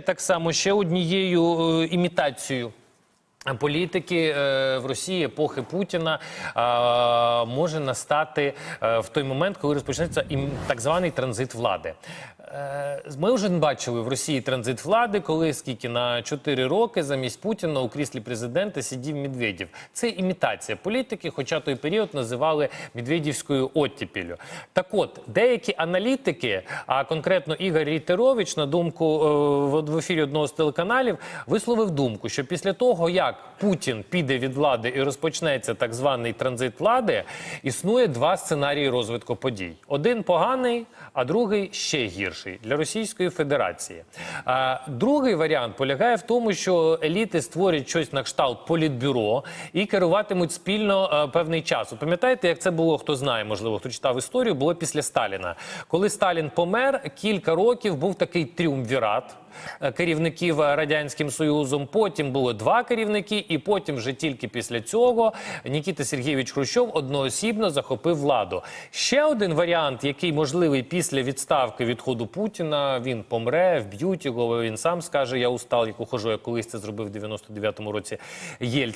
так само ще однією е, імітацією. Політики е, в Росії епохи Путіна е, може настати е, в той момент, коли розпочнеться так званий транзит влади. Ми вже бачили в Росії транзит влади, коли скільки на 4 роки замість Путіна у кріслі президента сидів Медведєв. Це імітація політики, хоча той період називали Медведівською оттіпіллю. Так от, деякі аналітики, а конкретно Ігор Рітерович, на думку в ефірі одного з телеканалів, висловив думку, що після того, як Путін піде від влади і розпочнеться так званий транзит влади, існує два сценарії розвитку подій: один поганий, а другий ще гірший для Російської Федерації. А, другий варіант полягає в тому, що еліти створять щось на кшталт політбюро і керуватимуть спільно е, певний час. От Пам'ятаєте, як це було? Хто знає, можливо, хто читав історію, було після Сталіна. Коли Сталін помер, кілька років був такий тріумвірат керівників е, радянським союзом. Потім було два керівники, і потім вже тільки після цього Нікіта Сергійович Хрущов одноосібно захопив владу. Ще один варіант, який можливий після відставки відходу Путіна, він помре, вб'ють його. Він сам скаже: Я устал, як ухожу, як колись це зробив в 99-му році Єльцин.